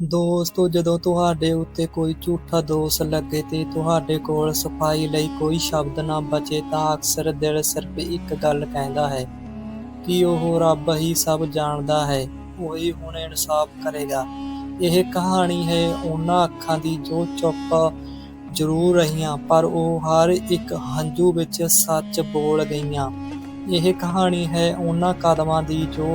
ਦੋਸਤੋ, ਜਦੋਂ ਤੁਹਾਡੇ ਉੱਤੇ ਕੋਈ ਝੂਠਾ ਦੋਸ਼ ਲੱਗੇ ਤੇ ਤੁਹਾਡੇ ਕੋਲ ਸਫ਼ਾਈ ਲਈ ਕੋਈ ਸ਼ਬਦ ਨਾ ਬਚੇ ਤਾਂ ਅਕਸਰ ਦਿਲ ਸਿਰਫ ਇੱਕ ਗੱਲ ਕਹਿੰਦਾ ਹੈ ਕਿ ਉਹ ਰੱਬ ਹੀ ਸਭ ਜਾਣਦਾ ਹੈ, ਉਹੀ ਹੁਣ ਇਨਸਾਫ ਕਰੇਗਾ। ਇਹ ਕਹਾਣੀ ਹੈ ਉਹਨਾਂ ਅੱਖਾਂ ਦੀ ਜੋ ਚੁੱਪ ਜ਼ਰੂਰ ਰਹੀਆਂ, ਪਰ ਉਹ ਹਰ ਇੱਕ ਹੰਝੂ ਵਿੱਚ ਸੱਚ ਬੋਲ ਗਈਆਂ। ਇਹ ਕਹਾਣੀ ਹੈ ਉਹਨਾਂ ਕਦਮਾਂ ਦੀ ਜੋ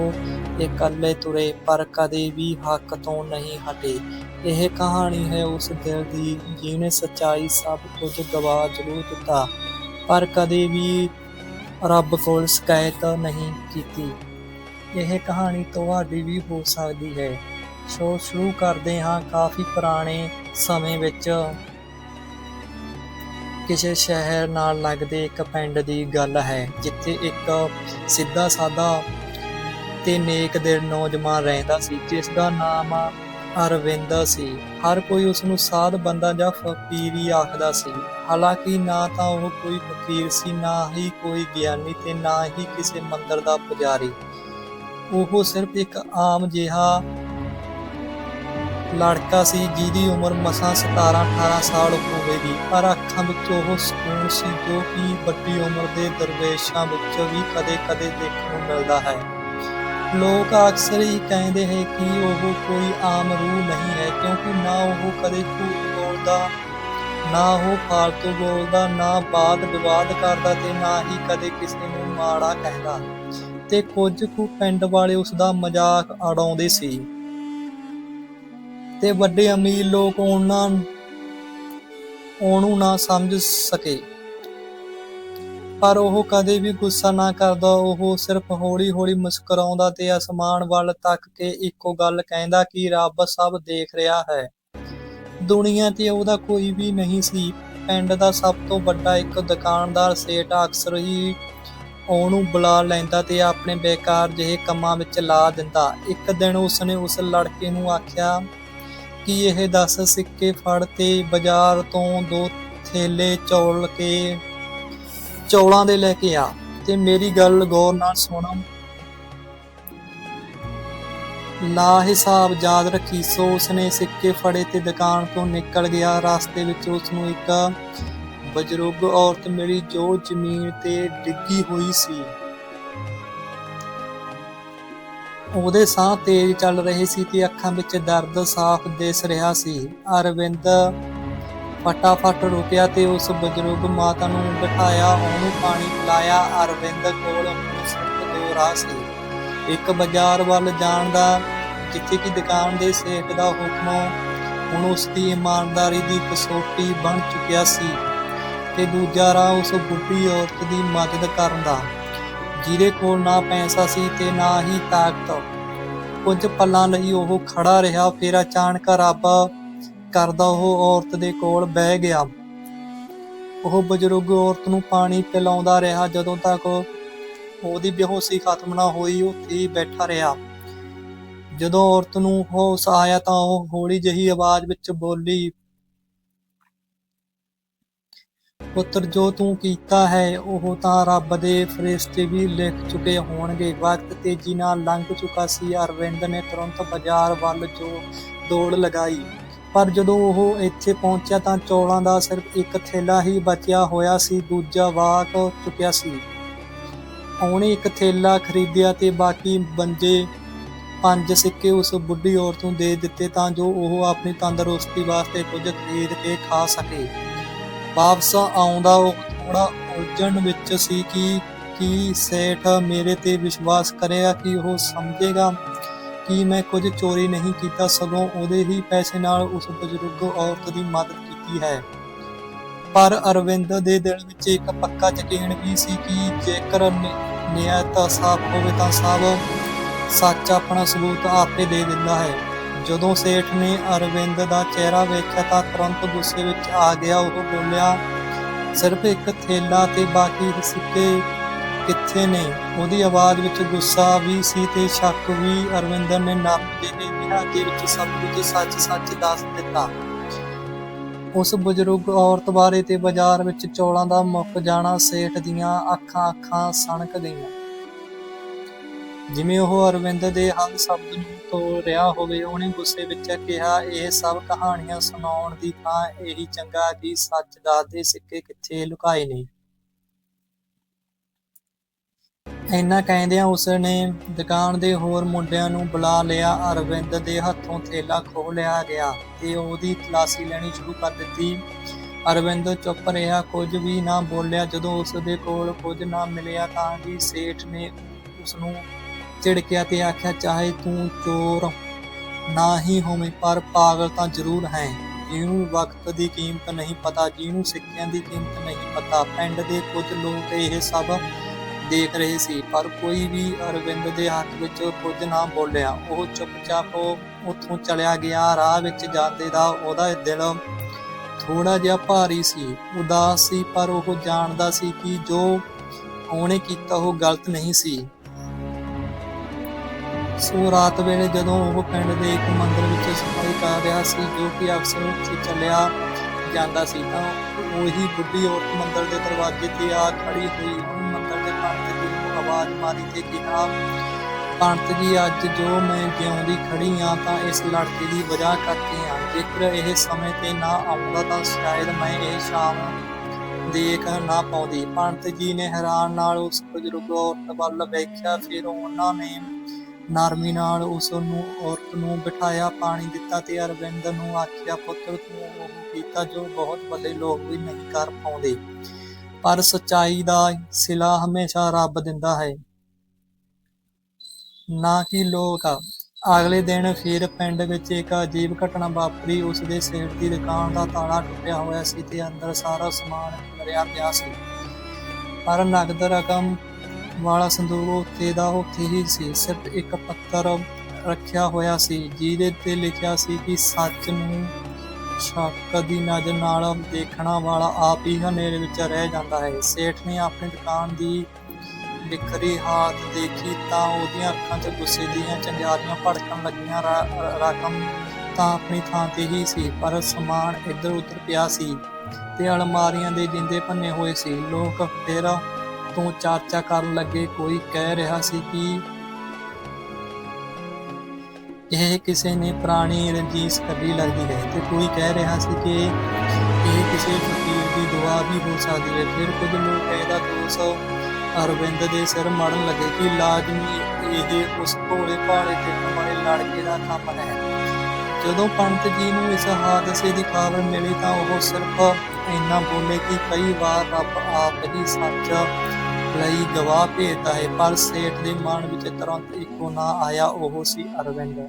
ਇਕੱਲੇ ਤੁਰੇ ਪਰ ਕਦੇ ਵੀ ਹੱਕ ਤੋਂ ਨਹੀਂ ਹਟੇ। ਇਹ ਕਹਾਣੀ ਹੈ ਉਸ ਦਿਲ ਦੀ ਜਿਹਨੇ ਸੱਚਾਈ ਸਭ ਕੁਝ ਗਵਾ ਜ਼ਰੂਰ ਦਿੱਤਾ, ਪਰ ਕਦੇ ਵੀ ਰੱਬ ਕੋਲ ਸ਼ਿਕਾਇਤ ਨਹੀਂ ਕੀਤੀ। ਇਹ ਕਹਾਣੀ ਤੁਹਾਡੀ ਵੀ ਹੋ ਸਕਦੀ ਹੈ। ਸ਼ੋਅ ਸ਼ੁਰੂ ਕਰਦੇ ਹਾਂ ਕਾਫੀ ਪੁਰਾਣੇ ਸਮੇਂ ਵਿੱਚ। ਕਿਸੇ ਸ਼ਹਿਰ ਨਾਲ ਲੱਗਦੇ ਇੱਕ ਪਿੰਡ ਦੀ ਗੱਲ ਹੈ, ਜਿੱਥੇ ਇੱਕ ਸਿੱਧਾ ਸਾਦਾ ਤੇ ਨੇਕ ਦਿਲ ਨੌਜਵਾਨ ਰਹਿੰਦਾ ਸੀ, ਜਿਸ ਦਾ ਨਾਮ ਅਰਵਿੰਦ ਸੀ। ਹਰ ਕੋਈ ਉਸ ਨੂੰ ਸਾਧ ਬੰਦਾ ਜਾਂ ਫਕੀਰੀ ਆਖਦਾ ਸੀ। ਹਾਲਾਂਕਿ ਨਾ ਤਾਂ ਉਹ ਕੋਈ ਫਕੀਰ ਸੀ, ਨਾ ਹੀ ਕੋਈ ਗਿਆਨੀ ਤੇ ਨਾ ਹੀ ਕਿਸੇ ਮੰਦਰ ਦਾ ਪੁਜਾਰੀ। ਉਹ ਸਿਰਫ ਇੱਕ ਆਮ ਜਿਹਾ ਲੜਕਾ ਸੀ ਜਿਹਦੀ ਉਮਰ ਮਸਾਂ 17 18 ਸਾਲ ਹੋਵੇਗੀ। ਪਰ ਅੱਖਾਂ ਵਿੱਚ ਉਹ ਸਕੂਨ ਸੀ ਜੋ ਕਿ ਵੱਡੀ ਉਮਰ ਦੇ ਦਰਵੇਸ਼ਾਂ ਵਿੱਚ ਵੀ ਕਦੇ-ਕਦੇ ਦੇਖਣ ਨੂੰ ਮਿਲਦਾ ਹੈ। ਲੋਕ ਅਕਸਰ ਹੀ ਕਹਿੰਦੇ ਹੈ ਕਿ ਉਹ ਕੋਈ ਆਮ ਰੂਹ ਨਹੀਂ ਹੈ ਕਿਉਂਕਿ ਨਾ ਉਹ ਕਦੇ ਝੂਠ ਬੋਲਦਾ, ਨਾ ਉਹ ਫਾਲਤੂ ਬੋਲਦਾ, ਨਾ ਬਾਦ ਵਿਵਾਦ ਕਰਦਾ ਤੇ ਨਾ ਹੀ ਕਦੇ ਕਿਸੇ ਨੂੰ ਮਾੜਾ ਕਹਿੰਦਾ। ਤੇ ਕੁਝ ਕੁ ਪਿੰਡ ਵਾਲੇ ਉਸ ਦਾ ਮਜ਼ਾਕ ਉਡਾਉਂਦੇ ਸੀ। ਤੇ ਵੱਡੇ ਅਮੀਰ ਲੋਕ ਉਹਨਾਂ ਉਹਨੂੰ ਨਾ ਸਮਝ ਸਕੇ। ਪਰ ਉਹ ਕਦੇ ਵੀ ਗੁੱਸਾ ਨਾ ਕਰਦਾ, ਉਹ ਸਿਰਫ ਹੌਲੀ-ਹੌਲੀ ਮੁਸਕਰਾਉਂਦਾ ਤੇ ਅਸਮਾਨ ਵੱਲ ਤੱਕ ਕੇ ਇੱਕੋ ਗੱਲ ਕਹਿੰਦਾ ਕਿ ਰੱਬ ਸਭ ਦੇਖ ਰਿਹਾ ਹੈ। ਦੁਨੀਆ ਤੇ ਉਹਦਾ ਕੋਈ ਵੀ ਨਹੀਂ ਸੀ। ਪਿੰਡ ਦਾ ਸਭ ਤੋਂ ਵੱਡਾ ਇੱਕ ਦੁਕਾਨਦਾਰ ਸੇਠ ਅਕਸਰ ਹੀ ਉਹਨੂੰ ਬੁਲਾ ਲੈਂਦਾ ਤੇ ਆਪਣੇ ਬੇਕਾਰ ਜਿਹੇ ਕੰਮਾਂ ਵਿੱਚ ਲਾ ਦਿੰਦਾ। ਇੱਕ ਦਿਨ ਉਸਨੇ ਉਸ ਲੜਕੇ ਨੂੰ ਆਖਿਆ ਕਿ ਇਹ 10 ਸਿੱਕੇ ਫੜ ਤੇ ਬਾਜ਼ਾਰ ਤੋਂ ਦੋ ਥੇਲੇ ਚੌਲ ਕੇ ਚੌਲਾਂ ਦੇ ਲੈ ਕੇ ਆ ਤੇ ਮੇਰੀ ਗੱਲ ਗੌਰ ਨਾਲ ਸੁਣ। ਲਾ ਹਿਸਾਬ ਯਾਦ ਰੱਖੀ, ਸੋ ਉਸਨੇ ਸਿੱਕੇ ਫੜੇ ਤੇ ਦੁਕਾਨ ਤੋਂ ਨਿਕਲ ਗਿਆ। ਰਸਤੇ ਵਿੱਚ ਉਸ ਨੂੰ ਇੱਕ ਬਜ਼ੁਰਗ ਔਰਤ ਮਿਲੀ ਜੋ ਜ਼ਮੀਨ ਤੇ ਡਿੱਗੀ ਹੋਈ ਸੀ। ਉਹਦੇ ਸਾਹ ਤੇਜ਼ ਚੱਲ ਰਹੇ ਸੀ ਤੇ ਅੱਖਾਂ ਵਿੱਚ ਦਰਦ ਸਾਫ਼ ਦਿਸ ਰਿਹਾ ਸੀ। ਅਰਵਿੰਦ ਫਟਾਫਟ ਰੁਕਿਆ ਤੇ ਉਸ ਬਜ਼ੁਰਗ ਮਾਤਾ ਨੂੰ ਬਿਠਾਇਆ, ਉਹਨੂੰ ਪਾਣੀ ਪਿਲਾਇਆ। ਅਰਵਿੰਦ ਕੋਲ ਹੁਣ ਸਿਰਫ ਦੋ ਰਾਹ ਸੀ। ਇੱਕ ਬਾਜ਼ਾਰ ਵੱਲ ਜਾਣ ਦਾ, ਜਿੱਥੇ ਕਿ ਦੁਕਾਨ ਦੇ ਸੇਠ ਦਾ ਹੁਕਮ, ਹੁਣ ਉਸ ਦੀ ਇਮਾਨਦਾਰੀ ਦੀ ਕਸੌਟੀ ਬਣ ਚੁੱਕਿਆ ਸੀ ਤੇ ਦੂਜਾ ਰਾਹ ਉਸ ਬੁੱਢੀ ਔਰਤ ਦੀ ਮਦਦ ਕਰਨ ਦਾ। ਜਿਹਦੇ ਕੋਲ ਨਾ ਪੈਸਾ ਸੀ ਤੇ ਨਾ ਹੀ ਤਾਕਤ। ਕੁਝ ਪਲਾਂ ਲਈ ਉਹ ਖੜਾ ਰਿਹਾ, ਫਿਰ ਅਚਾਨਕ ਰੱਬ ਕਰਦਾ ਉਹ ਔਰਤ ਦੇ ਕੋਲ ਬਹਿ ਗਿਆ। ਉਹ ਬਜ਼ੁਰਗ ਔਰਤ ਨੂੰ ਪਾਣੀ ਪਿਲਾਉਂਦਾ ਰਿਹਾ। ਜਦੋਂ ਤੱਕ ਉਹਦੀ ਬੇਹੋਸ਼ੀ ਖਤਮ ਨਾ ਹੋਈ, ਉੱਥੇ ਹੀ ਬੈਠਾ ਰਿਹਾ। ਜਦੋਂ ਔਰਤ ਨੂੰ ਹੋਸ਼ ਆਇਆ ਤਾਂ ਉਹ ਹੌਲੀ ਜਿਹੀ ਆਵਾਜ਼ ਵਿੱਚ ਬੋਲੀ ਪੁੱਤਰ, ਜੋ ਤੂੰ ਕੀਤਾ ਹੈ, ਉਹ ਤਾਂ ਰੱਬ ਦੇ ਫਰਿਸ਼ਤੇ ਵੀ ਲਿਖ ਚੁੱਕੇ ਹੋਣਗੇ। ਵਕਤ ਤੇਜ਼ੀ ਨਾਲ ਲੰਘ ਚੁੱਕਾ ਸੀ। ਅਰਵਿੰਦ ਨੇ ਤੁਰੰਤ ਬਾਜ਼ਾਰ ਵੱਲ ਜੋ ਦੌੜ ਲਗਾਈ। ਪਰ ਜਦੋਂ ਉਹ ਇੱਥੇ ਪਹੁੰਚਿਆ ਤਾਂ ਚੌਲਾਂ ਦਾ ਸਿਰਫ ਇੱਕ ਥੈਲਾ ਹੀ ਬਚਿਆ ਹੋਇਆ ਸੀ। ਦੂਜਾ ਵਾਕ ਚੁੱਕਿਆ ਸੀ। ਉਹਨੇ ਇੱਕ ਥੈਲਾ ਖਰੀਦਿਆ ਤੇ ਬਾਕੀ ਬੰਜੇ ਪੰਜ ਸਿੱਕੇ ਉਸ ਬੁੱਢੀ ਔਰਤ ਨੂੰ ਦੇ ਦਿੱਤੇ ਤਾਂ ਜੋ ਉਹ ਆਪਣੀ ਤੰਦਰੁਸਤੀ ਵਾਸਤੇ ਕੁਝ ਖਰੀਦ ਕੇ ਖਾ ਸਕੇ। ਵਾਪਸ ਆਉਂਦਾ ਉਹ ਥੋੜਾ ਉਲਝਣ ਵਿੱਚ ਸੀ ਕਿ, ਕੀ ਸੇਠ ਮੇਰੇ ਤੇ ਵਿਸ਼ਵਾਸ ਕਰੇਗਾ ਕਿ ਉਹ ਸਮਝੇਗਾ ਕਿ ਮੈਂ ਕੁਝ ਚੋਰੀ ਨਹੀਂ ਕੀਤਾ, ਸਗੋਂ ਉਹਦੇ ਹੀ ਪੈਸੇ ਨਾਲ ਉਸ ਬਜ਼ੁਰਗ ਔਰਤ ਦੀ ਮਦਦ ਕੀਤੀ ਹੈ। ਪਰ ਅਰਵਿੰਦ ਦੇ ਦਿਲ ਵਿੱਚ ਇੱਕ ਪੱਕਾ ਯਕੀਨ ਵੀ ਸੀ ਕਿ ਜੇਕਰ ਨਿ- ਸਾਫ਼ ਹੋਵੇ ਤਾਂ ਸਭ ਸੱਚ ਆਪਣਾ ਸਬੂਤ ਆਪੇ ਦੇ ਦਿੰਦਾ ਹੈ। ਜਦੋਂ ਸੇਠ ਨੇ ਅਰਵਿੰਦ ਦਾ ਚਿਹਰਾ ਵੇਖਿਆ ਤਾਂ ਤੁਰੰਤ ਗੁੱਸੇ ਵਿੱਚ ਆ ਗਿਆ। ਉਹ ਬੋਲਿਆ, ਸਿਰਫ ਇੱਕ ਥੇਲਾ ਤੇ ਬਾਕੀ ਸਿੱਕੇ ਕਿੱਥੇ ਨੇ? ਉਹਦੀ ਆਵਾਜ਼ ਵਿੱਚ ਗੁੱਸਾ ਵੀ ਸੀ ਤੇ ਸ਼ੱਕ ਵੀ। ਅਰਵਿੰਦਰ ਨੇ ਨਰਮ ਜਿਹੇ ਲਿਹਾਜ਼ੇ ਵਿੱਚ ਸਭ ਕੁਝ ਸੱਚ-ਸੱਚ ਦੱਸ ਦਿੱਤਾ। ਉਸ ਬਜ਼ੁਰਗ ਔਰਤ ਬਾਰੇ ਤੇ ਬਾਜ਼ਾਰ ਵਿੱਚ ਚੌਲਾਂ ਦਾ ਮੁੱਕ ਜਾਣਾ ਸੇਠ ਦੀਆਂ ਅੱਖਾਂ-ਅੱਖਾਂ ਸਣਕ ਗਈਆਂ। ਜਿਵੇਂ ਉਹ ਅਰਵਿੰਦ ਦੇ ਹਰ ਸ਼ਬਦ ਨੂੰ ਤੋੜ ਰਿਹਾ ਹੋਵੇ, ਉਹਨੇ ਗੁੱਸੇ ਵਿੱਚ ਕਿਹਾ, ਇਹ ਸਭ ਕਹਾਣੀਆਂ ਸੁਣਾਉਣ ਦੀ ਥਾਂ ਇਹੀ ਚੰਗਾ ਕਿ ਸੱਚ ਦੱਸਦੇ ਸਿੱਕੇ ਕਿੱਥੇ ਲੁਕਾਏ ਨੇ। ਇੰਨਾ ਕਹਿੰਦਿਆਂ ਉਸਨੇ ਦੁਕਾਨ ਦੇ ਹੋਰ ਮੁੰਡਿਆਂ ਨੂੰ ਬੁਲਾ ਲਿਆ। ਅਰਵਿੰਦ ਦੇ ਹੱਥੋਂ ਥੇਲਾ ਖੋਹ ਲਿਆ ਗਿਆ ਤੇ ਉਹਦੀ ਤਲਾਸ਼ੀ ਲੈਣੀ ਸ਼ੁਰੂ ਕਰ ਦਿੱਤੀ। ਅਰਵਿੰਦ ਚੁੱਪ ਰਿਹਾ, ਕੁਝ ਵੀ ਨਾ ਬੋਲਿਆ। ਜਦੋਂ ਉਸ ਦੇ ਕੋਲ ਕੁਝ ਨਾ ਮਿਲਿਆ ਤਾਂ ਵੀ ਸੇਠ ਨੇ ਉਸ ਨੂੰ ਝਿੜਕਿਆ ਤੇ ਆਖਿਆ, ਚਾਹੇ ਤੂੰ ਚੋਰ ਨਾ ਹੀ ਹੋਵੇਂ, ਪਰ ਪਾਗਲ ਤਾਂ ਜ਼ਰੂਰ ਹੈ। ਜਿਹਨੂੰ ਵਕਤ ਦੀ ਕੀਮਤ ਨਹੀਂ ਪਤਾ, ਜਿਹਨੂੰ ਸਿੱਕਿਆਂ ਦੀ ਕੀਮਤ ਨਹੀਂ ਪਤਾ, ਪਿੰਡ ਦੇ ਕੁਝ ਲੋਕ ਇਹ ਸਭ ਦੇਖ ਰਹੇ ਸੀ, ਪਰ ਕੋਈ ਵੀ ਅਰਵਿੰਦ ਦੇ ਹੱਥ ਵਿੱਚ ਕੁਝ ਨਾ ਬੋਲਿਆ। ਉਹ ਚੁੱਪਚਾਪ ਉੱਥੋਂ ਚਲਿਆ ਗਿਆ, ਰਾਹ ਵਿੱਚ ਜਾਂਦੇ ਦਾ ਉਹਦਾ ਦਿਲ ਥੋੜਾ ਜਿਹਾ ਭਾਰੀ ਸੀ, ਉਦਾਸ ਸੀ, ਪਰ ਉਹ ਜਾਣਦਾ ਸੀ ਕਿ ਜੋ ਉਹਨੇ ਕੀਤਾ ਉਹ ਗਲਤ ਨਹੀਂ ਸੀ। ਸੋ ਰਾਤ ਵੇਲੇ ਜਦੋਂ ਉਹ ਪਿੰਡ ਦੇ ਇੱਕ ਮੰਦਿਰ ਵਿੱਚ ਸਫ਼ਾਈ ਕਰ ਰਿਹਾ ਸੀ, ਜੋ ਕਿ ਅਕਸਰ ਉੱਥੇ ਚੱਲਿਆ ਜਾਂਦਾ ਸੀ, ਤਾਂ ਉਹੀ ਬੁੱਢੀ ਔਰਤ ਮੰਦਿਰ ਦੇ ਦਰਵਾਜ਼ੇ ਤੇ ਆ ਖੜੀ ਹੋਈ ਉਹਨੇ ਮੰਦਿਰ ਦੇ ਪੰਡਤ ਜੀ ਨੂੰ ਆਵਾਜ਼ ਮਾਰੀ ਤੇ ਕਿਹਾ ਪੰਡਤ ਜੀ, ਅੱਜ ਜੋ ਮੈਂ ਜਿਉਂਦੀ ਖੜੀ ਆ, ਤਾਂ ਇਸ ਲੜਕੀ ਦੀ ਵਜ੍ਹਾ ਕਰਕੇ ਆ। ਜੇਕਰ ਇਹ ਸਮੇਂ ਤੇ ਨਾ ਆਉਂਦਾ, ਤਾਂ ਸ਼ਾਇਦ ਮੈਂ ਇਹ ਸ਼ਾਮ ਦੇਖ ਨਾ ਪਾਉਂਦੀ। ਪੰਡਤ ਜੀ ਨੇ ਹੈਰਾਨ ਨਾਲ ਉਸ ਬਜ਼ੁਰਗ ਔਰਤ ਵੱਲ ਵੇਖਿਆ, ਫਿਰ ਉਹਨਾਂ ਨੇ ਨਰਮੀ ਨਾਲ ਉਸ ਨੂੰ ਔਰਤ ਨੂੰ ਬਿਠਾਇਆ, ਪਾਣੀ ਦਿੱਤਾ ਤੇ ਅਰਵਿੰਦ ਨੂੰ ਆਖਿਆ ਪੁੱਤਰ ਤੂੰ ਉਹ ਕੀਤਾ ਜੋ ਬਹੁਤ ਵੱਡੇ ਲੋਕ ਵੀ ਨਹੀਂ ਕਰ ਪਾਉਂਦੇ। ਪਰ ਸਚਾਈ ਦਾ ਸਿਲਾ ਹਮੇਸ਼ਾ ਰੱਬ ਦਿੰਦਾ ਹੈ। ਨਾ ਕਿ ਲੋਕ। ਅਗਲੇ ਦਿਨ ਫਿਰ ਪਿੰਡ ਵਿੱਚ ਇੱਕ ਅਜੀਬ ਘਟਨਾ ਵਾਪਰੀ। ਉਸ ਦੇ ਸੇਠ ਦੀ ਦੁਕਾਨ ਦਾ ਤਾਲਾ ਟੁੱਟਿਆ ਹੋਇਆ ਸੀ ਤੇ ਅੰਦਰ ਸਾਰਾ ਸਮਾਨ ਭਰਿਆ ਪਿਆ ਸੀ। ਪਰ ਨਗਦ ਰਕਮ ਵਾਲਾ ਸੰਦੂਕ ਉੱਥੇ ਦਾ ਉੱਥੇ ਹੀ ਸੀ। ਸਿਰਫ ਇੱਕ ਪੱਤਰ ਰੱਖਿਆ ਹੋਇਆ ਸੀ, ਜਿਹਦੇ ਤੇ ਲਿਖਿਆ ਸੀ ਕਿ ਸੱਚ ਨੂੰ ਸ਼ੱਕ ਦੀ ਨਜ਼ਰ ਨਾਲ ਦੇਖਣਾ ਵਾਲਾ ਆਪ ਹੀ ਹਨੇਰੇ ਵਿੱਚ ਰਹਿ ਜਾਂਦਾ ਹੈ। ਸੇਠ ਨੇ ਆਪਣੀ ਦੁਕਾਨ ਦੀ ਵਿਖਰੀ ਹਾਲਤ ਦੇਖੀ ਤਾਂ ਉਹਦੀਆਂ ਅੱਖਾਂ 'ਚ ਗੁੱਸੇ ਦੀਆਂ ਚੰਗਿਆਰੀਆਂ ਭੜਕਣ ਲੱਗੀਆਂ ਰਕਮ ਤਾਂ ਆਪਣੀ ਥਾਂ ਤੇ ਹੀ ਸੀ, ਪਰ ਸਮਾਨ ਇੱਧਰ ਉੱਧਰ ਪਿਆ ਸੀ ਤੇ ਅਲਮਾਰੀਆਂ ਦੇ ਜਿੰਦੇ ਭੰਨੇ ਹੋਏ ਸੀ। ਲੋਕ ਫਿਰ ਤੋਂ ਚਰਚਾ ਕਰਨ ਲੱਗੇ, ਕੋਈ ਕਹਿ ਰਿਹਾ ਸੀ ਕਿ ਇਹ ਕਿਸੇ ਨੇ ਪੁਰਾਣੀ ਰੰਜੀਸ਼ ਕੱਢੀ ਲੱਗਦੀ ਹੈ ਤੇ ਕੋਈ ਕਹਿ ਰਿਹਾ ਸੀ ਕਿ ਇਹ ਕਿਸੇ ਫਕੀਰ ਦੀ ਦੁਆ ਵੀ ਹੋ ਸਕਦੀ ਹੈ। ਫਿਰ ਕੁਝ ਲੋਕ ਇਹਦਾ ਦੋਸ਼ ਅਰਵਿੰਦ ਦੇ ਸਿਰ ਮੜਨ ਲੱਗੇ ਕਿ ਲਾਜ਼ਮੀ ਇਹ ਉਸ ਭੋਲੇ ਭਾਲੇ ਤੇ ਵਾਲੇ ਲੜਕੇ ਦਾ ਕੰਮ ਹੈ। ਜਦੋਂ ਪੰਡਤ ਜੀ ਨੂੰ ਇਸ ਹਾਦਸੇ ਦੀ ਖਬਰ ਮਿਲੀ ਤਾਂ ਉਹ ਸਿਰਫ ਇੰਨਾ ਬੋਲੇ ਕਿ ਕਈ ਵਾਰ ਰੱਬ ਆਪ ਹੀ ਸੱਚ ਲਈ ਗਵਾਹ ਭੇਜਦਾ ਹੈ, ਪਰ ਸੇਠ ਦੇ ਮਨ ਵਿੱਚ ਤੁਰੰਤ ਇੱਕੋ ਨਾ ਆਇਆ, ਉਹ ਸੀ ਅਰਵਿੰਦ।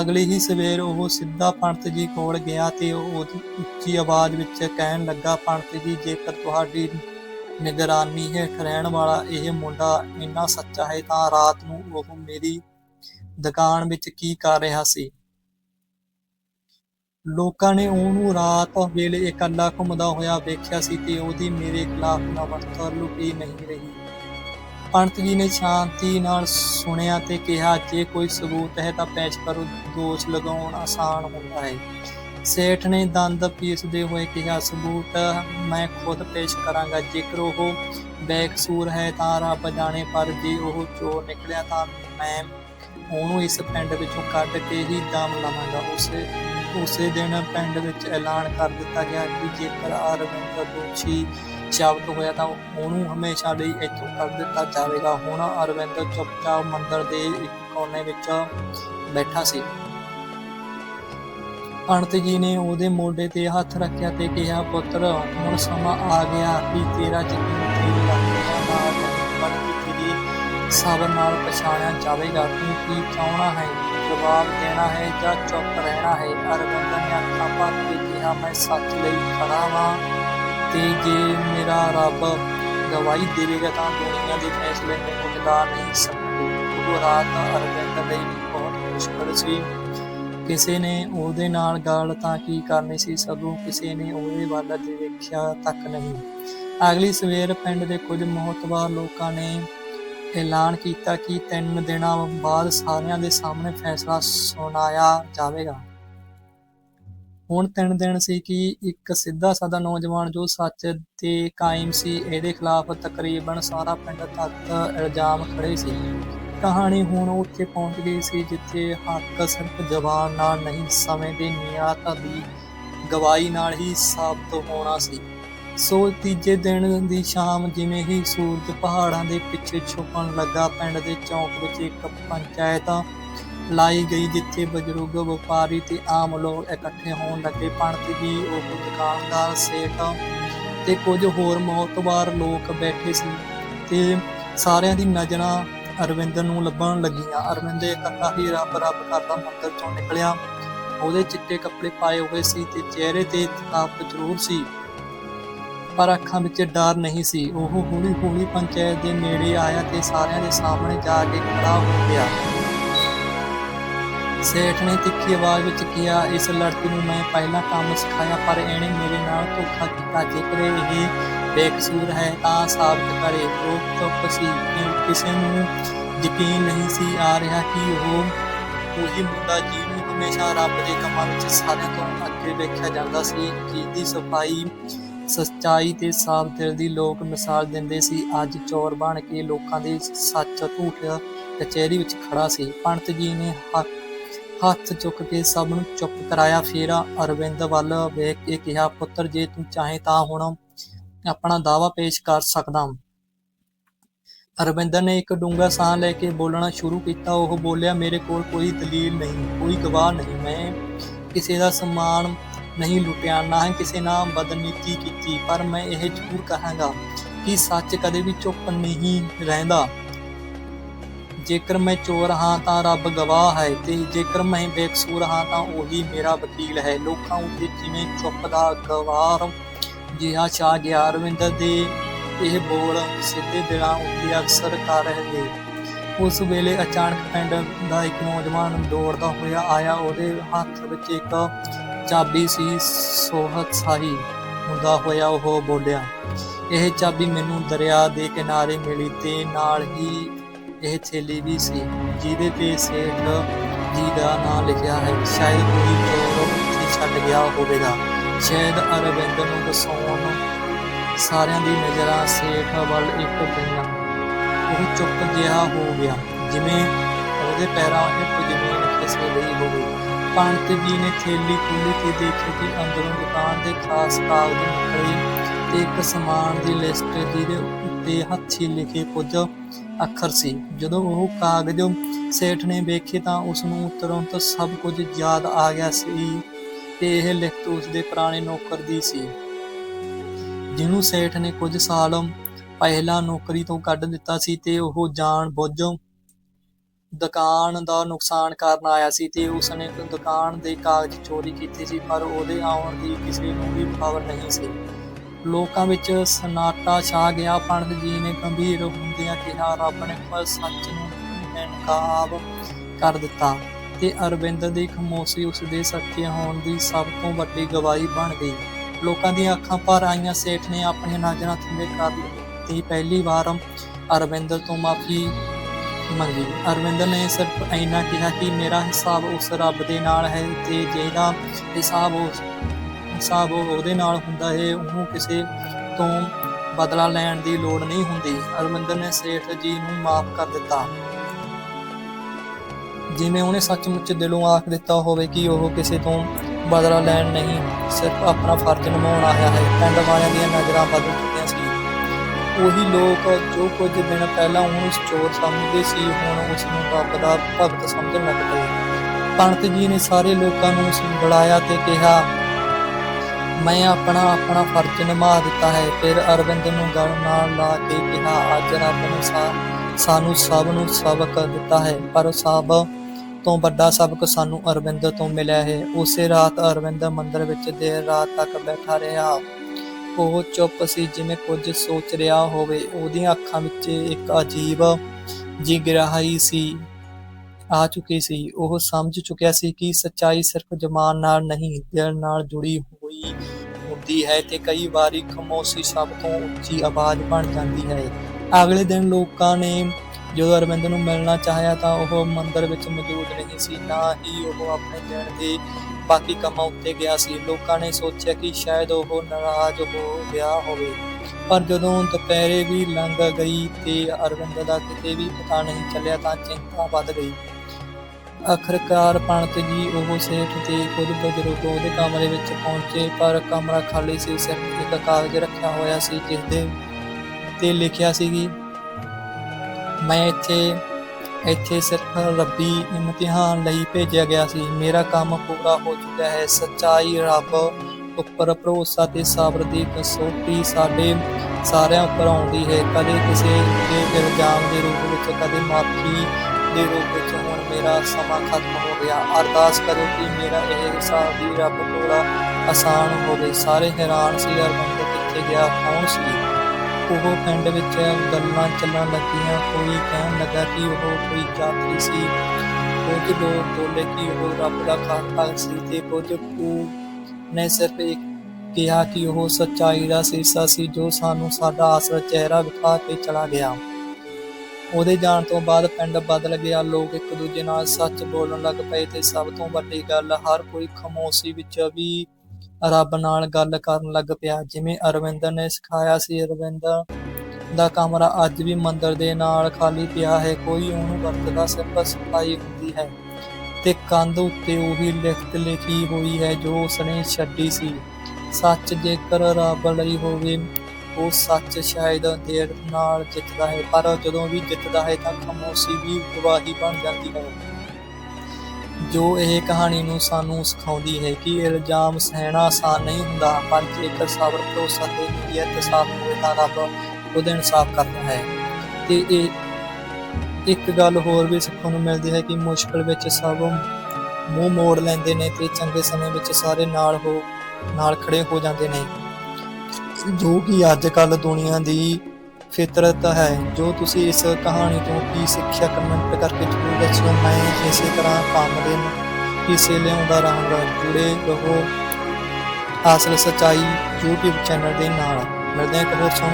ਅਗਲੀ ਹੀ ਸਵੇਰ ਉਹ ਸਿੱਧਾ ਪੰਡਤ ਜੀ ਕੋਲ ਗਿਆ ਤੇ ਉਹ ਉੱਚੀ ਆਵਾਜ਼ ਵਿੱਚ ਕਹਿਣ ਲੱਗਾ, ਪੰਡਤ ਜੀ, ਜੇਕਰ ਤੁਹਾਡੀ ਨਿਗਰਾਨੀ ਹੇਠ ਰਹਿਣ ਵਾਲਾ ਇਹ ਮੁੰਡਾ ਇੰਨਾ ਸੱਚਾ ਹੈ, ਤਾਂ ਰਾਤ ਨੂੰ ਉਹ ਮੇਰੀ ਦੁਕਾਨ ਵਿੱਚ ਕੀ ਕਰ ਰਿਹਾ ਸੀ? ਲੋਕਾਂ ਨੇ ਉਹਨੂੰ ਰਾਤ ਵੇਲੇ ਇਕੱਲਾ ਘੁੰਮਦਾ ਹੋਇਆ ਵੇਖਿਆ ਸੀ ਤੇ ਉਹਦੀ ਮੇਰੇ ਖਿਲਾਫ ਨਫ਼ਰਤ ਲੁਕੀ ਨਹੀਂ ਰਹੀ। ਪੰਤ ਜੀ ਨੇ ਸ਼ਾਂਤੀ ਨਾਲ ਸੁਣਿਆ ਤੇ ਕਿਹਾ, ਜੇ ਕੋਈ ਸਬੂਤ ਹੈ ਤਾਂ ਪੇਸ਼ ਕਰੋ, ਦੋਸ਼ ਲਗਾਉਣ ਆਸਾਨ ਹੁੰਦਾ ਹੈ। ਸੇਠ ਨੇ ਦੰਦ ਪੀਸਦੇ ਹੋਏ ਕਿਹਾ, ਸਬੂਤ ਮੈਂ ਖੁਦ ਪੇਸ਼ ਕਰਾਂਗਾ, ਜੇਕਰ ਉਹ ਬੇਕਸੂਰ ਹੈ ਤਾਂ ਰੱਬ ਜਾਣੇ, ਪਰ ਜੇ ਉਹ ਚੋਰ ਨਿਕਲਿਆ ਤਾਂ ਮੈਂ ਉਹਨੂੰ ਇਸ ਪਿੰਡ ਵਿੱਚੋਂ ਕੱਢ ਕੇ ਹੀ ਦਮ ਲਵਾਂਗਾ। ਉਸੇ ਉਸੇ ਦਿਨ ਪਿੰਡ ਵਿੱਚ ਐਲਾਨ ਕਰ ਦਿੱਤਾ ਗਿਆ ਕਿ ਜੇਕਰ ਅਰਵਿੰਦ ਦੋਸ਼ੀ ਸਾਬਤ ਹੋਇਆ ਤਾਂ ਉਹਨੂੰ ਹਮੇਸ਼ਾ ਲਈ ਇੱਥੋਂ ਕੱਢ ਦਿੱਤਾ ਜਾਵੇਗਾ। ਹੁਣ ਅਰਵਿੰਦ ਚੁੱਪਚਾਪ ਮੰਦਰ ਦੇ ਇੱਕ ਕੋਨੇ ਵਿੱਚ ਬੈਠਾ ਸੀ। ਅਣਤ ਜੀ ਨੇ ਉਹਦੇ ਮੋਢੇ ਤੇ ਹੱਥ ਰੱਖਿਆ ਤੇ ਕਿਹਾ, ਪੁੱਤਰ, ਹੁਣ ਸਮਾਂ ਆ ਗਿਆ ਕਿ ਤੇਰਾ ਯਕੀਨ ਤੇਰੇ ਲੱਗਿਆ ਨਾਲ ਨਹੀਂ ਤੇਰੀ ਸਬਰ ਨਾਲ ਪਛਾਣਿਆ ਜਾਵੇਗਾ। ਤੂੰ ਕੀ ਚਾਹਣਾ ਹੈ? ਜਵਾਬ ਦੇਣਾ ਹੈ ਜਾਂ ਚੁੱਪ ਰਹਿਣਾ ਹੈ? ਅਰਵਿੰਦ ਨੇ ਅੱਖਾਂ ਭਰ ਕੇ ਕਿਹਾ, ਮੈਂ ਸੱਚ ਲਈ ਖੜਾ ਹਾਂ ਤੇ ਜੇ ਮੇਰਾ ਰੱਬ ਗਵਾਹੀ ਦੇਵੇਗਾ ਤਾਂ ਦੁਨੀਆ ਦੇ ਫੈਸਲੇ ਮੈਨੂੰ ਹਿਲਾ ਨਹੀਂ ਸਕਦੇ ਉਹ ਰਾਤ ਅਰਵਿੰਦ ਲਈ ਬਹੁਤ ਮੁਸ਼ਕਲ ਸੀ। ਕਿਸੇ ਨੇ ਉਹਦੇ ਨਾਲ ਗੱਲ ਤਾਂ ਕੀ ਕਰਨੀ ਸੀ? ਸਗੋਂ ਕਿਸੇ ਨੇ ਉਹਦੇ ਵੱਲ ਦੇਖਿਆ ਤੱਕ ਨਹੀਂ। ਅਗਲੀ ਸਵੇਰ ਪਿੰਡ ਦੇ ਕੁਝ ਮੋਹਤਵਾਰ ਲੋਕਾਂ ਨੇ ਐਲਾਨ ਕੀਤਾ ਕਿ ਤਿੰਨ ਦਿਨਾਂ ਬਾਅਦ ਸਾਰਿਆਂ ਦੇ ਸਾਹਮਣੇ ਫੈਸਲਾ ਸੁਣਾਇਆ ਜਾਵੇਗਾ। ਹੁਣ ਤਿੰਨ ਦਿਨ ਸੀ ਕਿ ਇੱਕ ਸਿੱਧਾ ਸਾਦਾ ਨੌਜਵਾਨ ਜੋ ਸੱਚ ਤੇ ਕਾਇਮ ਸੀ, ਇਹਦੇ ਖਿਲਾਫ ਤਕਰੀਬਨ ਸਾਰਾ ਪਿੰਡ ਤੱਕ ਇਲਜ਼ਾਮ ਖੜੇ ਸੀ। ਕਹਾਣੀ ਹੁਣ ਉੱਥੇ ਪਹੁੰਚ ਗਈ ਸੀ ਜਿੱਥੇ ਹੱਕ ਸਿਰਫ ਜ਼ਬਾਨ ਨਾਲ ਨਹੀਂ, ਸਮੇਂ ਦੇ ਨਿਯਤ ਦੀ ਗਵਾਹੀ ਨਾਲ ਹੀ ਸਾਬਤ ਹੋਣਾ ਸੀ। ਸੋ ਤੀਜੇ ਦਿਨ ਦੀ ਸ਼ਾਮ ਜਿਵੇਂ ਹੀ ਸੂਰਜ ਪਹਾੜਾਂ ਦੇ ਪਿੱਛੇ ਛੁਪਣ ਲੱਗਾ, ਪਿੰਡ ਦੇ ਚੌਂਕ ਵਿੱਚ ਇੱਕ ਪੰਚਾਇਤਾਂ ਲਾਈ ਗਈ, ਜਿੱਥੇ ਬਜ਼ੁਰਗ, ਵਪਾਰੀ ਤੇ ਆਮ ਲੋਕ ਇਕੱਠੇ ਹੋਣ ਲੱਗੇ। ਪੰਡਤ ਜੀ, ਉਹ ਦੁਕਾਨਦਾਰ ਸੇਠ ਤੇ ਕੁਝ ਹੋਰ ਮੌਤਵਾਰ ਲੋਕ ਬੈਠੇ ਸੀ ਤੇ ਸਾਰਿਆਂ ਦੀ ਨਜ਼ਰਾਂ ਅਰਵਿੰਦਰ ਨੂੰ ਲੱਭਣ ਲੱਗੀਆਂ। ਅਰਵਿੰਦ ਇਕੱਲਾ ਹੀ ਰੱਬ ਰੱਬ ਕਰਦਾ ਮੰਦਰ ਚੋਂ ਨਿਕਲਿਆ। ਉਹਦੇ ਚਿੱਟੇ ਕੱਪੜੇ ਪਾਏ ਹੋਏ ਸੀ ਤੇ ਚਿਹਰੇ ਤੇ ਥਕਾਵਟ ਜ਼ਰੂਰ ਸੀ, ਪਰ ਅੱਖਾਂ ਵਿੱਚ ਡਰ ਨਹੀਂ ਸੀ। ਉਹ ਹੌਲੀ ਹੌਲੀ ਪੰਚਾਇਤ ਦੇ ਨੇੜੇ ਆਇਆ ਤੇ ਸਾਰਿਆਂ ਦੇ ਸਾਹਮਣੇ ਜਾ ਕੇ ਖੜਾ ਹੋ ਗਿਆ। ਸੇਠ ਨੇ ਤਿੱਖੀ ਆਵਾਜ਼ ਵਿੱਚ ਕਿਹਾ, ਇਸ ਲੜਕੀ ਨੂੰ ਮੈਂ ਪਹਿਲਾਂ ਕੰਮ ਸਿਖਾਇਆ, ਪਰ ਇਹਨੇ ਮੇਰੇ ਨਾਲ ਧੋਖਾ ਕੀਤਾ। ਜੇਕਰ ਇਹ ਬੇਕਸੂਰ ਹੈ ਤਾਂ ਸਾਬਤ ਕਰੇ। ਲੋਕ ਚੁੱਪ ਸੀ। ਕਿਸੇ ਨੂੰ ਯਕੀਨ ਨਹੀਂ ਸੀ ਆ ਰਿਹਾ ਕਿ ਉਹ ਉਹੀ ਮੁੰਡਾ ਜਿਹਨੂੰ ਹਮੇਸ਼ਾ ਰੱਬ ਦੇ ਕੰਮਾਂ ਵਿੱਚ ਸਾਰਿਆਂ ਤੋਂ ਅੱਗੇ ਵੇਖਿਆ ਜਾਂਦਾ ਸੀ, ਜਿਹਦੀ ਸਫ਼ਾਈ ਸੱਚਾਈ ਤੇ ਸਾਫ਼ ਦਿਲ ਦੀ ਲੋਕ ਮਿਸਾਲ ਦਿੰਦੇ ਸੀ। ਅੱਜ ਚੋਰ ਬਣ ਕੇ ਲੋਕਾਂ ਦੇ ਸੱਚ ਝੂਠ ਕਚਹਿਰੀ ਵਿੱਚ ਖੜਾ ਸੀ। ਪੰਡਤ ਜੀ ਨੇ ਹੱਥ ਹੱਥ ਚੁੱਕ ਕੇ ਸਭ ਨੂੰ ਚੁੱਪ ਕਰਾਇਆ। ਫਿਰ ਅਰਵਿੰਦ ਵੱਲ ਵੇਖ ਕੇ ਕਿਹਾ, ਪੁੱਤਰ, ਜੇ ਤੂੰ ਚਾਹੇ ਤਾਂ ਹੁਣ ਆਪਣਾ ਦਾਵਾ ਪੇਸ਼ ਕਰ ਸਕਦਾ ਅਰਵਿੰਦਰ ਨੇ ਇੱਕ ਡੂੰਘਾ ਸਾਹ ਲੈ ਕੇ ਬੋਲਣਾ ਸ਼ੁਰੂ ਕੀਤਾ। ਉਹ ਬੋਲਿਆ, ਮੇਰੇ ਕੋਲ ਕੋਈ ਦਲੀਲ ਨਹੀਂ, ਕੋਈ ਗਵਾਹ ਨਹੀਂ। ਮੈਂ ਕਿਸੇ ਦਾ ਸਨਮਾਨ ਨਹੀਂ ਲੁੱਟਿਆ, ਨਾ ਹੀ ਕਿਸੇ ਨਾਲ ਬਦਨੀਤੀ ਕੀਤੀ, ਪਰ ਮੈਂ ਇਹ ਜ਼ਰੂਰ ਕਹਾਂਗਾ ਕਿ ਸੱਚ ਕਦੇ ਵੀ ਚੁੱਪ ਨਹੀਂ ਰਹਿੰਦਾ। ਜੇਕਰ ਮੈਂ ਚੋਰ ਹਾਂ ਤਾਂ ਰੱਬ ਗਵਾਹ ਹੈ ਤੇ ਜੇਕਰ ਮੈਂ ਬੇਕਸੂਰ ਹਾਂ ਤਾਂ ਉਹੀ ਮੇਰਾ ਵਕੀਲ ਹੈ। ਲੋਕਾਂ ਉੱਤੇ ਜਿਵੇਂ ਚੁੱਪ ਦਾ ਗਵਾਰ ਜਿਹਾ ਸ਼ਾਹ ਗਿਆ ਅਰਵਿੰਦ ਦੇ ਇਹ ਬੋਲ ਸਿੱਧੇ ਦਿਲਾਂ ਉੱਤੇ ਅਕਸਰ ਕਰ ਰਹੇ ਨੇ ਉਸ ਵੇਲੇ ਅਚਾਨਕ ਪਿੰਡ ਦਾ ਇੱਕ ਨੌਜਵਾਨ ਦੌੜਦਾ ਹੋਇਆ ਆਇਆ। ਉਹਦੇ ਹੱਥ ਵਿੱਚ ਇੱਕ ਚਾਬੀ ਸੀ, ਸੋਹਤ ਸਾਹੀ ਹੁੰਦਾ ਹੋਇਆ ਉਹ ਬੋਲਿਆ, ਇਹ ਚਾਬੀ ਮੈਨੂੰ ਦਰਿਆ ਦੇ ਕਿਨਾਰੇ ਮਿਲੀ ਤੇ ਨਾਲ ਹੀ ਇਹ ਥੈਲੀ ਵੀ ਸੀ, ਜਿਹਦੇ ਤੇ ਸੇਠ ਜੀ ਦਾ ਨਾਮ ਲਿਖਿਆ ਹੈ। ਸ਼ਾਇਦ ਕੋਈ ਚੋਰ ਉੱਥੇ ਛੱਡ ਗਿਆ ਹੋਵੇਗਾ। ਸ਼ਾਇਦ ਅਰਵਿੰਦ ਨੂੰ ਦਸਾਉਣ ਸਾਰਿਆਂ ਦੀ ਨਜ਼ਰਾਂ ਸੇਠ ਵੱਲ ਇੱਕ ਪਈਆਂ। ਉਹ ਚੁੱਪ ਜਿਹਾ ਹੋ ਗਿਆ, ਜਿਵੇਂ ਉਹਦੇ ਪੈਰਾਂ ਉੱਤੇ ਜ਼ਮੀਨ ਖਿਸਕ ਗਈ ਹੋਵੇ। ਪੰਡਤ ਜੀ ਨੇ ਥੈਲੀ ਖੋਲ੍ਹੀ ਤੇ ਦੇਖਿਆ ਕਿ ਅੰਦਰੋਂ ਦੁਕਾਨ ਦੇ ਖਾਸ ਕਾਗਜ਼ ਨਿਕਲੇ ਤੇ ਇੱਕ ਸਮਾਨ ਦੀ ਲਿਸਟ ਜਿਹਦੇ ਉੱਤੇ ਹੱਥੀਂ ਲਿਖੇ ਕੁਝ ਅੱਖਰ ਸੀ। ਜਦੋਂ ਉਹ ਕਾਗਜ਼ ਸੇਠ ਨੇ ਵੇਖੇ ਤਾਂ ਉਸ ਨੂੰ ਤੁਰੰਤ ਸਭ ਕੁਝ ਯਾਦ ਆ ਗਿਆ ਸੀ ਤੇ ਇਹ ਲਿਖਤ ਉਸ ਦੇ ਪੁਰਾਣੇ ਨੌਕਰ ਦੀ ਸੀ। ਜਿਹਨੂੰ ਸੇਠ ਨੇ ਕੁਝ ਸਾਲ ਪਹਿਲਾਂ ਨੌਕਰੀ ਤੋਂ ਕੱਢ ਦਿੱਤਾ ਸੀ ਤੇ ਉਹ ਜਾਣ ਬੁੱਝ ਦੁਕਾਨ ਦਾ ਨੁਕਸਾਨ ਕਾਰਨ ਆਇਆ ਸੀ ਤੇ ਉਸਨੇ ਦੁਕਾਨ ਦੇ ਕਾਗਜ਼ ਚੋਰੀ ਕੀਤੇ ਸੀ, ਪਰ ਉਹਦੇ ਆਉਣ ਦੀ ਕਿਸੇ ਨੂੰ ਵੀ ਖਬਰ ਨਹੀਂ ਸੀ। ਲੋਕਾਂ ਵਿੱਚ ਸਨਾਟਾ ਛਾ ਗਿਆ। ਪੰਡਤ ਜੀ ਨੇ ਗੰਭੀਰ ਹੁੰਦਿਆਂ ਕਿਹਾ, ਰੱਬ ਨੇ ਪਰ ਸੱਚ ਨੂੰ ਇਨਕਾਬ ਕਰ ਦਿੱਤਾ ਤੇ ਅਰਵਿੰਦ ਦੀ ਖਮੋਸ਼ੀ ਉਸ ਦੇ ਸੱਚੇ ਹੋਣ ਦੀ ਸਭ ਤੋਂ ਵੱਡੀ ਗਵਾਹੀ ਬਣ ਗਈ। ਲੋਕਾਂ ਦੀਆਂ ਅੱਖਾਂ ਭਰ ਆਈਆਂ, ਸੇਠ ਨੇ ਆਪਣੀਆਂ ਨਜ਼ਰਾਂ ਥੱਲੇ ਕਰ ਲਈ ਪਹਿਲੀ ਵਾਰ ਅਰਵਿੰਦ ਤੋਂ ਮਾਫੀ ਮੰਗੀ। ਅਰਵਿੰਦ ਨੇ ਸਿਰਫ ਇੰਨਾ ਕਿਹਾ ਕਿ, ਮੇਰਾ ਹਿਸਾਬ ਉਸ ਰੱਬ ਦੇ ਨਾਲ ਹੈ ਤੇ ਜਿਹਦਾ ਹਿਸਾਬ ਉਸ ਹਿਸਾਬ ਉਹਦੇ ਨਾਲ ਹੁੰਦਾ ਹੈ, ਉਹਨੂੰ ਕਿਸੇ ਤੋਂ ਬਦਲਾ ਲੈਣ ਦੀ ਲੋੜ ਨਹੀਂ ਹੁੰਦੀ। ਅਰਵਿੰਦਰ ਨੇ ਸੇਠ ਜੀ ਨੂੰ ਮਾਫ ਕਰ ਦਿੱਤਾ। ਜਿਵੇਂ ਉਹਨੇ ਸੱਚਮੁੱਚ ਦਿਲੋਂ ਆਖ ਦਿੱਤਾ ਹੋਵੇ ਕਿ ਉਹ ਕਿਸੇ ਤੋਂ ਬਦਲਾ ਲੈਣ ਨਹੀਂ, ਸਿਰਫ ਆਪਣਾ ਫਰਜ਼ ਨਿਭਾਉਣ ਆਇਆ ਹੈ। ਪਿੰਡ ਵਾਲਿਆਂ ਦੀਆਂ ਨਜ਼ਰਾਂ ਬਦਲ ਚੁੱਕੀਆਂ ਸੀ। ਉਹੀ ਲੋਕ ਜੋ ਕੁਝ ਦਿਨ ਪਹਿਲਾਂ ਉਹਨੂੰ ਚੋਰ ਸਮਝਦੇ ਸੀ, ਹੁਣ ਉਸ ਨੂੰ ਰੱਬ ਦਾ ਭਗਤ ਸਮਝਣ ਲੱਗ ਪਏ। ਪੰਡਤ ਜੀ ਨੇ ਸਾਰੇ ਲੋਕਾਂ ਨੂੰ ਬੁਲਾਇਆ ਤੇ ਕਿਹਾ ਮੈਂ ਆਪਣਾ ਆਪਣਾ ਫਰਜ਼ ਨਿਭਾ ਦਿੱਤਾ ਹੈ। ਫਿਰ ਅਰਵਿੰਦ ਨੂੰ ਗਲ ਨਾਲ ਲਾ ਕੇ ਕਿਹਾ, ਅੱਜ ਰੱਬ ਨੇ ਸਾਨੂੰ ਸਭ ਨੂੰ ਸਬਕ ਦਿੱਤਾ ਹੈ, ਪਰ ਸਭ ਤੋਂ ਵੱਡਾ ਸਬਕ ਸਾਨੂੰ ਅਰਵਿੰਦ ਤੋਂ ਮਿਲਿਆ ਹੈ। ਉਸੇ ਰਾਤ ਅਰਵਿੰਦ ਮੰਦਰ ਵਿੱਚ ਦੇਰ ਰਾਤ ਤੱਕ ਬੈਠਾ ਰਿਹਾ। ਉਹ ਚੁੱਪ ਸੀ, ਜਿਵੇਂ ਕੁਝ ਸੋਚ ਰਿਹਾ ਹੋਵੇ। ਉਹਦੀਆਂ ਅੱਖਾਂ ਵਿੱਚ ਇੱਕ ਅਜੀਬ ਜੀ ਗਹਿਰਾਈ ਸੀ, ਆ ਚੁੱਕੀ ਸੀ। ਉਹ ਸਮਝ ਚੁੱਕਿਆ ਸੀ ਕਿ ਸੱਚਾਈ ਸਿਰਫ ਜਮਾਨ ਨਾਲ ਨਹੀਂ, ਦਿਲ ਨਾਲ ਜੁੜੀ ਹੋਈ ਹੁੰਦੀ ਹੈ ਤੇ ਕਈ ਵਾਰੀ ਖਮੋਸ਼ੀ ਸਭ ਤੋਂ ਉੱਚੀ ਆਵਾਜ਼ ਬਣ ਜਾਂਦੀ ਹੈ। ਅਗਲੇ ਦਿਨ ਲੋਕਾਂ ਨੇ ਜਦੋਂ ਅਰਵਿੰਦ ਨੂੰ ਮਿਲਣਾ ਚਾਹਿਆ ਤਾਂ ਉਹ ਮੰਦਰ ਵਿੱਚ ਮੌਜੂਦ ਨਹੀਂ ਸੀ, ਨਾ ਹੀ ਉਹ ਆਪਣੇ ਦਿਨ ਦੇ ਬਾਕੀ ਕੰਮਾਂ ਉੱਤੇ ਗਿਆ ਸੀ। ਲੋਕਾਂ ਨੇ ਸੋਚਿਆ ਕਿ ਸ਼ਾਇਦ ਉਹ ਨਾਰਾਜ਼ ਹੋ ਗਿਆ ਹੋਵੇ। ਪਰ ਜਦੋਂ ਦੁਪਹਿਰੇ ਵੀ ਲੰਘ ਗਈ ਤੇ ਅਰਵਿੰਦ ਦਾ ਕਿਤੇ ਵੀ ਪਤਾ ਨਹੀਂ ਚੱਲਿਆ ਤਾਂ ਚਿੰਤਾ ਵੱਧ ਗਈ। ਆਖਰਕਾਰ ਪੰਡਤ ਜੀ ਉਹ ਸੇਠ ਤੇ ਕੁਝ ਬਜ਼ੁਰਗ ਉਹਦੇ ਕਮਰੇ ਵਿੱਚ ਪਹੁੰਚੇ, ਪਰ ਕਮਰਾ ਖਾਲੀ ਸੀ, ਸਿਰਫ ਇੱਕ ਕਾਗਜ਼ ਰੱਖਿਆ ਹੋਇਆ ਸੀ, ਜਿਸ ਦੇ ਤੇ ਲਿਖਿਆ ਸੀ ਕਿ ਮੈਂ ਇੱਥੇ ਇੱਥੇ ਸਿਰਫ ਰੱਬੀ ਇਮਤਿਹਾਨ ਲਈ ਭੇਜਿਆ ਗਿਆ ਸੀ। ਮੇਰਾ ਕੰਮ ਪੂਰਾ ਹੋ ਚੁੱਕਾ ਹੈ। ਸੱਚਾਈ ਰੱਬ ਉੱਪਰ ਭਰੋਸਾ ਤੇ ਸਬਰ ਦੀ ਕਸੌਟੀ ਸਾਡੇ ਸਾਰਿਆਂ ਉੱਪਰ ਆਉਂਦੀ ਹੈ। ਕਦੇ ਕਿਸੇ ਦੇ ਇਲਜ਼ਾਮ ਦੇ ਰੂਪ ਵਿੱਚ, ਕਦੇ ਮਾਫੀ ਦੇ ਰੂਪ ਵਿੱਚ ਹੁਣ ਮੇਰਾ ਸਮਾਂ ਖਤਮ ਹੋ ਗਿਆ। ਅਰਦਾਸ ਕਰੋ ਕਿ ਮੇਰਾ ਇਹ ਹਿਸਾਬ ਵੀ ਰੱਬ ਕੋਲ ਆਸਾਨ ਹੋਵੇ। ਸਾਰੇ ਹੈਰਾਨ ਸੀ ਅਰਬੰਦ ਕਿੱਥੇ ਗਿਆ, ਕੌਣ ਸੀ? ਉਹ ਪਿੰਡ ਵਿੱਚ ਗੱਲਾਂ ਚੱਲਣ ਲੱਗੀਆਂ। ਕੋਈ ਕਹਿਣ ਲੱਗਾ ਕਿ ਉਹ ਕੋਈ ਜਾਤਰੀ ਸੀ। ਕੁਝ ਲੋਕ ਬੋਲੇ ਕਿ ਉਹ ਰੱਬ ਦਾ ਖਾਤਾ ਸੀ ਤੇ ਕੁਝ ਕੁ ਨੇ ਸਿਰਫ ਇੱਕ ਕਿਹਾ ਕਿ ਉਹ ਸੱਚਾਈ ਦਾ ਸੀਸਾ ਸੀ ਜੋ ਸਾਨੂੰ ਸਾਡਾ ਆਸਰਾ ਚਿਹਰਾ ਵਿਖਾ ਕੇ ਚਲਾ ਗਿਆ। ਉਹਦੇ ਜਾਣ ਤੋਂ ਬਾਅਦ ਪਿੰਡ ਬਦਲ ਗਿਆ। ਲੋਕ ਇੱਕ ਦੂਜੇ ਨਾਲ ਸੱਚ ਬੋਲਣ ਲੱਗ ਪਏ ਤੇ ਸਭ ਤੋਂ ਵੱਡੀ ਗੱਲ, ਹਰ ਕੋਈ ਖਾਮੋਸ਼ੀ ਵਿੱਚ ਵੀ ਰੱਬ ਨਾਲ ਗੱਲ ਕਰਨ ਲੱਗ ਪਿਆ। ਜਿਵੇਂ ਅਰਵਿੰਦਰ ਨੇ ਸਿਖਾਇਆ ਸੀ ਅਰਵਿੰਦਰ ਦਾ ਕਮਰਾ ਅੱਜ ਵੀ ਮੰਦਰ ਦੇ ਨਾਲ ਖਾਲੀ ਪਿਆ ਹੈ। ਕੋਈ ਉਹਨੂੰ ਵਰਤਦਾ ਸਿਰਫ ਸਫ਼ਾਈ ਹੁੰਦੀ ਹੈ ਤੇ ਕੰਧ ਉੱਤੇ ਉਹੀ ਲਿਖਤ ਲਿਖੀ ਹੋਈ ਹੈ ਜੋ ਉਸਨੇ ਛੱਡੀ ਸੀ। ਸੱਚ ਜੇਕਰ ਰੱਬ ਲਈ ਹੋਵੇ ਉਹ ਸੱਚ ਸ਼ਾਇਦ ਦੇਰ ਨਾਲ ਜਿੱਤਦਾ ਹੈ, ਪਰ ਜਦੋਂ ਵੀ ਜਿੱਤਦਾ ਹੈ ਤਾਂ ਖਾਮੋਸ਼ੀ ਵੀ ਗਵਾਹੀ ਬਣ ਜਾਂਦੀ ਹੈ। ਜੋ ਇਹ ਕਹਾਣੀ ਨੂੰ ਸਾਨੂੰ ਸਿਖਾਉਂਦੀ ਹੈ ਕਿ ਇਲਜ਼ਾਮ ਸਹਿਣਾ ਆਸਾਨ ਨਹੀਂ ਹੁੰਦਾ, ਪਰ ਜੇਕਰ ਸਬਰ ਭਰੋਸਾ ਤੇ ਨੀਅਤ ਸਾਫ਼ ਹੋਵੇ ਤਾਂ ਰੱਬ ਉਹਦੇ ਇਨਸਾਫ ਕਰਦਾ ਹੈ। ਤੇ ਇਹ ਇੱਕ ਗੱਲ ਹੋਰ ਵੀ ਸਿੱਖਣ ਨੂੰ ਮਿਲਦੀ ਹੈ ਕਿ ਮੁਸ਼ਕਲ ਵਿੱਚ ਸਭ ਮੂੰਹ ਮੋੜ ਲੈਂਦੇ ਨੇ ਤੇ ਚੰਗੇ ਸਮੇਂ ਵਿੱਚ ਸਾਰੇ ਨਾਲ ਹੋ, ਨਾਲ ਖੜੇ ਹੋ ਜਾਂਦੇ ਨੇ। ਜੋ ਕਿ ਅੱਜ ਕੱਲ ਦੁਨੀਆ ਦੀ ਫਿਤਰਤ ਹੈ, ਜੋ ਤੁਸੀਂ ਇਸ ਕਹਾਣੀ ਤੋਂ ਕੀ ਸਿੱਖਿਆ ਕਮੈਂਟ ਕਰਕੇ ਜ਼ਰੂਰ ਦੱਸਿਓ। ਮੈਂ ਇਸੇ ਤਰ੍ਹਾਂ ਕੰਮ ਦੇ ਹਿੱਸੇ ਲਿਆਉਂਦਾ ਰਹਾਂਗਾ। ਜੁੜੇ ਰਹੋ ਅਸਲ ਸਚਾਈ YouTube ਚੈਨਲ ਦੇ ਨਾਲ। ਮਿਲਦੇ ਹਾਂ ਇੱਕ ਹੋਰ ਸੋਹਣੀ